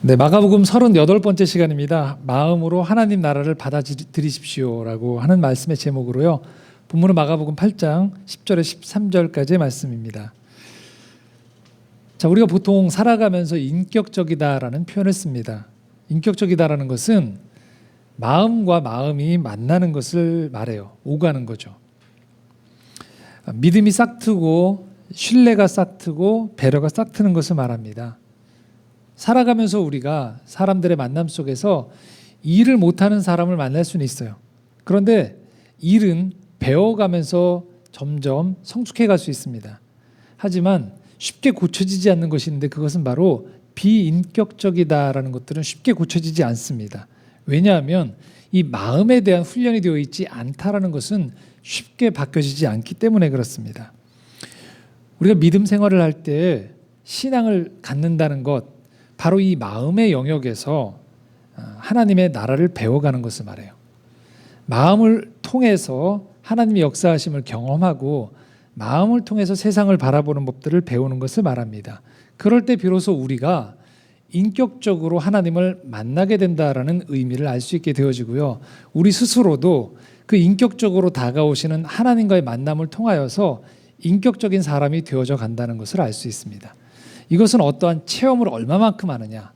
네, 마가복음 38번째 시간입니다. 마음으로 하나님 나라를 받아들이십시오라고 하는 말씀의 제목으로요. 본문은 마가복음 8장 10절에 13절까지의 말씀입니다. 자, 우리가 보통 살아가면서 인격적이다라는 표현을 씁니다. 인격적이다라는 것은 마음과 마음이 만나는 것을 말해요. 오가는 거죠. 믿음이 싹트고 신뢰가 싹트고 배려가 싹트는 것을 말합니다. 살아가면서 우리가 사람들의 만남 속에서 일을 못하는 사람을 만날 수는 있어요. 그런데 일은 배워가면서 점점 성숙해 갈 수 있습니다. 하지만 쉽게 고쳐지지 않는 것이 있는데 그것은 바로 비인격적이다라는 것들은 쉽게 고쳐지지 않습니다. 왜냐하면 이 마음에 대한 훈련이 되어 있지 않다라는 것은 쉽게 바뀌어지지 않기 때문에 그렇습니다. 우리가 믿음 생활을 할 때 신앙을 갖는다는 것 바로 이 마음의 영역에서 아, 하나님의 나라를 배워가는 것을 말해요. 마음을 통해서 하나님의 역사하심을 경험하고 마음을 통해서 세상을 바라보는 법들을 배우는 것을 말합니다. 그럴 때 비로소 우리가 인격적으로 하나님을 만나게 된다라는 의미를 알 수 있게 되어지고요. 우리 스스로도 그 인격적으로 다가오시는 하나님과의 만남을 통하여서 인격적인 사람이 되어져 간다는 것을 알 수 있습니다. 이것은 어떠한 체험을 얼마만큼 하느냐,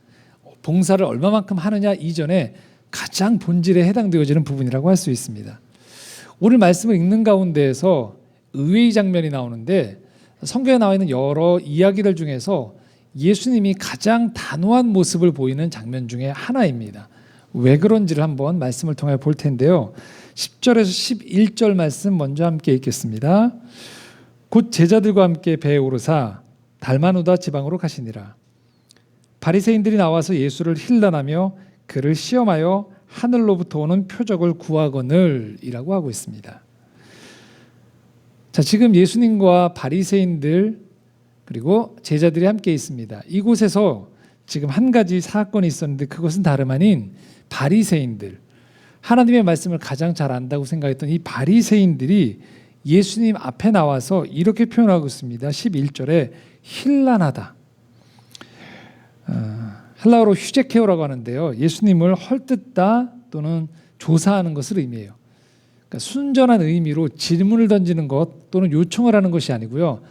봉사를 얼마만큼 하느냐 이전에 가장 본질에 해당되어지는 부분이라고 할 수 있습니다. 오늘 말씀을 읽는 가운데에서 의외의 장면이 나오는데 성경에 나와 있는 여러 이야기들 중에서 예수님이 가장 단호한 모습을 보이는 장면 중에 하나입니다. 왜 그런지를 한번 말씀을 통해 볼 텐데요. 10절에서 11절 말씀 먼저 함께 읽겠습니다. 곧 제자들과 함께 배에 오르사 달마누다 지방으로 가시니라. 바리새인들이 나와서 예수를 힐난하며 그를 시험하여 하늘로부터 오는 표적을 구하거늘이라고 하고 있습니다. 자, 지금 예수님과 바리새인들 그리고 제자들이 함께 있습니다. 이곳에서 지금 한 가지 사건이 있었는데 그것은 다름 아닌 바리새인들 하나님의 말씀을 가장 잘 안다고 생각했던 이 바리새인들이 예수님 앞에 나와서 이렇게 표현하고 있습니다. 11절에 힐난하다. 어, 헬라어로 휴제케오라고 하는데요. 예수님을 헐뜯다 또는 조사하는 것을 의미해요. 그러니까 순전한 의미로 질문을 던지는 것 또는 요청을 하는 것이 아니고요.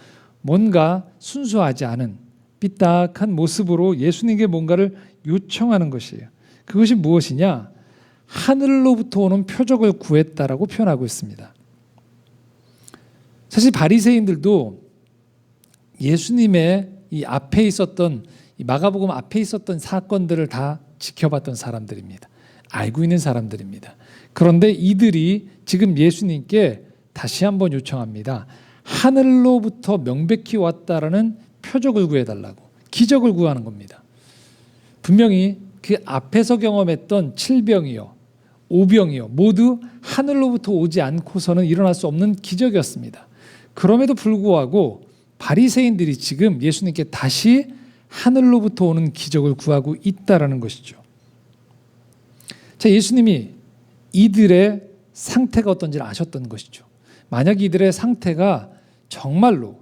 뭔가 순수하지 않은 삐딱한 모습으로 예수님께 뭔가를 요청하는 것이에요. 그것이 무엇이냐? 하늘로부터 오는 표적을 구했다라고 표현하고 있습니다. 사실 바리새인들도 예수님의 이 앞에 있었던 이 마가복음 앞에 있었던 사건들을 다 지켜봤던 사람들입니다. 알고 있는 사람들입니다. 그런데 이들이 지금 예수님께 다시 한번 요청합니다. 하늘로부터 명백히 왔다라는 표적을 구해달라고 기적을 구하는 겁니다. 분명히 그 앞에서 경험했던 칠병이요, 오병이요 모두 하늘로부터 오지 않고서는 일어날 수 없는 기적이었습니다. 그럼에도 불구하고 바리새인들이 지금 예수님께 다시 하늘로부터 오는 기적을 구하고 있다라는 것이죠. 자, 예수님이 이들의 상태가 어떤지를 아셨던 것이죠. 만약 이들의 상태가 정말로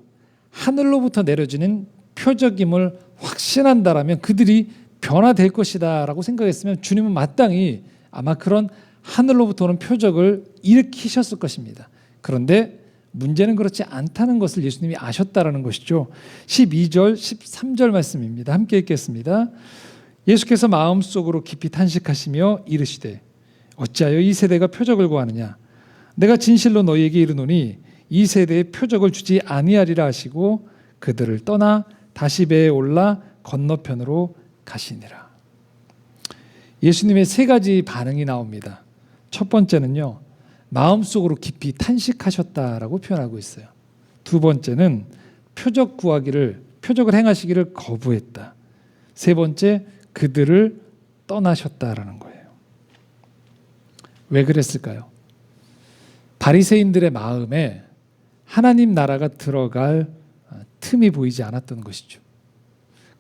하늘로부터 내려지는 표적임을 확신한다라면 그들이 변화될 것이다라고 생각했으면 주님은 마땅히 아마 그런 하늘로부터 오는 표적을 일으키셨을 것입니다. 그런데 문제는 그렇지 않다는 것을 예수님이 아셨다라는 것이죠. 12절, 13절 말씀입니다. 함께 읽겠습니다. 예수께서 마음속으로 깊이 탄식하시며 이르시되 어찌하여 이 세대가 표적을 구하느냐 내가 진실로 너희에게 이르노니 이 세대에 표적을 주지 아니하리라 하시고 그들을 떠나 다시 배에 올라 건너편으로 가시니라. 예수님의 세 가지 반응이 나옵니다. 첫 번째는요. 마음속으로 깊이 탄식하셨다라고 표현하고 있어요. 두 번째는 표적 구하기를 표적을 행하시기를 거부했다. 세 번째 그들을 떠나셨다라는 거예요. 왜 그랬을까요? 바리새인들의 마음에 하나님 나라가 들어갈 틈이 보이지 않았던 것이죠.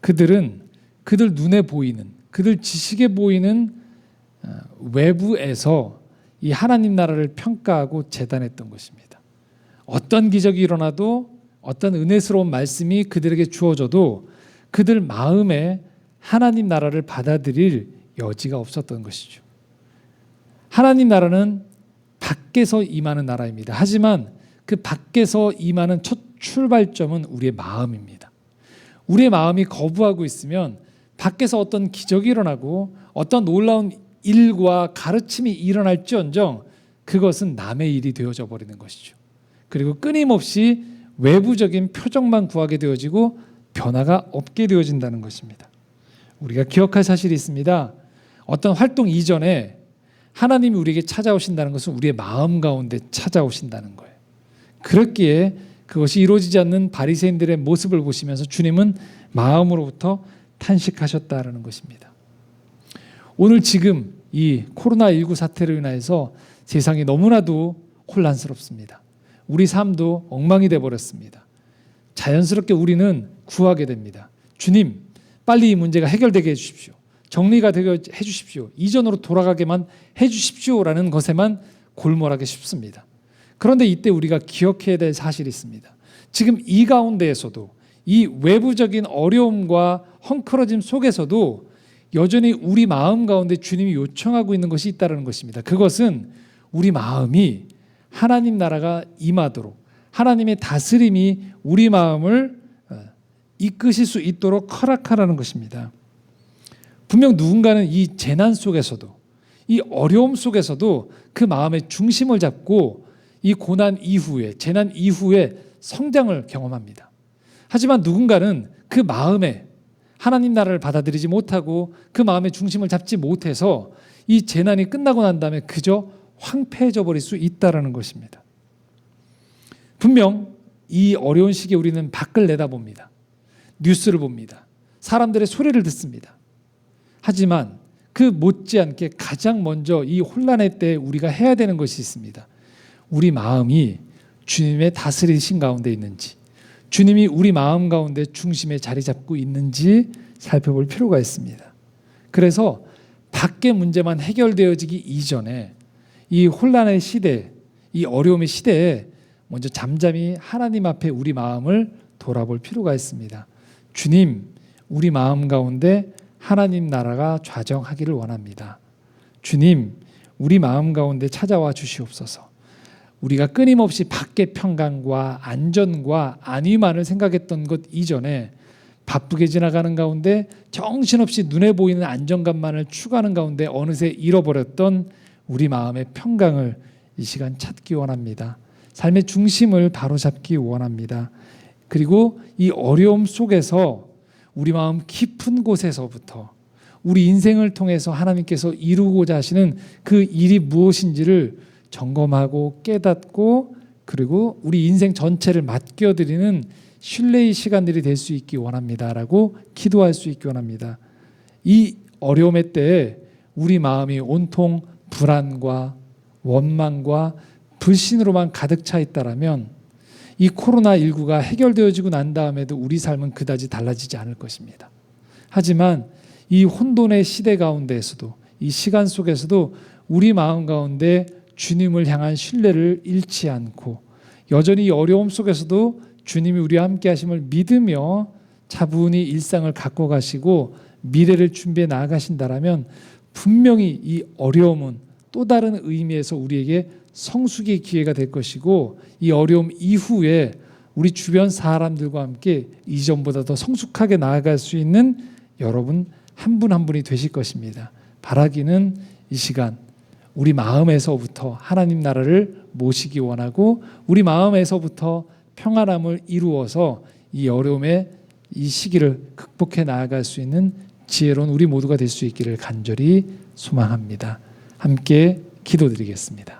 그들은 그들 눈에 보이는 그들 지식에 보이는 외부에서 이 하나님 나라를 평가하고 재단했던 것입니다. 어떤 기적이 일어나도 어떤 은혜스러운 말씀이 그들에게 주어져도 그들 마음에 하나님 나라를 받아들일 여지가 없었던 것이죠. 하나님 나라는 밖에서 임하는 나라입니다. 하지만 그 밖에서 임하는 첫 출발점은 우리의 마음입니다. 우리의 마음이 거부하고 있으면 밖에서 어떤 기적이 일어나고 어떤 놀라운 일과 가르침이 일어날지언정 그것은 남의 일이 되어져 버리는 것이죠. 그리고 끊임없이 외부적인 표정만 구하게 되어지고 변화가 없게 되어진다는 것입니다. 우리가 기억할 사실이 있습니다. 어떤 활동 이전에 하나님이 우리에게 찾아오신다는 것은 우리의 마음 가운데 찾아오신다는 거예요. 그렇기에 그것이 이루어지지 않는 바리새인들의 모습을 보시면서 주님은 마음으로부터 탄식하셨다라는 것입니다. 오늘 지금 이 코로나19 사태로 인하여서 세상이 너무나도 혼란스럽습니다. 우리 삶도 엉망이 돼 버렸습니다. 자연스럽게 우리는 구하게 됩니다. 주님, 빨리 이 문제가 해결되게 해 주십시오. 정리가 되게 해 주십시오. 이전으로 돌아가게만 해 주십시오라는 것에만 골몰하기 쉽습니다. 그런데 이때 우리가 기억해야 될 사실이 있습니다. 지금 이 가운데에서도 이 외부적인 어려움과 헝클어짐 속에서도 여전히 우리 마음 가운데 주님이 요청하고 있는 것이 있다는 것입니다. 그것은 우리 마음이 하나님 나라가 임하도록 하나님의 다스림이 우리 마음을 어, 이끄실 수 있도록 허락하라는 것입니다. 분명 누군가는 이 재난 속에서도 이 어려움 속에서도 그 마음의 중심을 잡고 이 고난 이후에 재난 이후에 성장을 경험합니다. 하지만 누군가는 그 마음에 하나님 나라를 받아들이지 못하고 그 마음의 중심을 잡지 못해서 이 재난이 끝나고 난 다음에 그저 황폐해져 버릴 수 있다라는 것입니다. 분명 이 어려운 시기에 우리는 밖을 내다봅니다. 뉴스를 봅니다. 사람들의 소리를 듣습니다. 하지만 그 못지않게 가장 먼저 이 혼란의 때 우리가 해야 되는 것이 있습니다. 우리 마음이 주님의 다스리신 가운데 있는지, 주님이 우리 마음 가운데 중심에 자리 잡고 있는지 살펴볼 필요가 있습니다. 그래서 밖의 문제만 해결되어지기 이전에 이 혼란의 시대, 이 어려움의 시대에 먼저 잠잠히 하나님 앞에 우리 마음을 돌아볼 필요가 있습니다. 주님, 우리 마음 가운데 하나님 나라가 좌정하기를 원합니다. 주님, 우리 마음 가운데 찾아와 주시옵소서. 우리가 끊임없이 밖의 평강과 안전과 안위만을 생각했던 것 이전에 바쁘게 지나가는 가운데 정신없이 눈에 보이는 안정감만을 추구하는 가운데 어느새 잃어버렸던 우리 마음의 평강을 이 시간 찾기 원합니다. 삶의 중심을 바로잡기 원합니다. 그리고 이 어려움 속에서 우리 마음 깊은 곳에서부터 우리 인생을 통해서 하나님께서 이루고자 하시는 그 일이 무엇인지를 점검하고 깨닫고 그리고 우리 인생 전체를 맡겨드리는 신뢰의 시간들이 될 수 있기 원합니다라고 기도할 수 있기 원합니다. 이 어려움의 때에 우리 마음이 온통 불안과 원망과 불신으로만 가득 차 있다라면 이 코로나 19가 해결되어지고 난 다음에도 우리 삶은 그다지 달라지지 않을 것입니다. 하지만 이 혼돈의 시대 가운데에서도 이 시간 속에서도 우리 마음 가운데 주님을 향한 신뢰를 잃지 않고 여전히 어려움 속에서도 주님이 우리와 함께 하심을 믿으며 차분히 일상을 갖고 가시고 미래를 준비해 나아가신다라면 분명히 이 어려움은 또 다른 의미에서 우리에게 성숙의 기회가 될 것이고 이 어려움 이후에 우리 주변 사람들과 함께 이전보다 더 성숙하게 나아갈 수 있는 여러분 한 분한 분이 되실 것입니다. 바라기는 이 시간 우리 마음에서부터 하나님 나라를 모시기 원하고 우리 마음에서부터 평안함을 이루어서 이 어려움의 이 시기를 극복해 나아갈 수 있는 지혜로운 우리 모두가 될 수 있기를 간절히 소망합니다. 함께 기도드리겠습니다.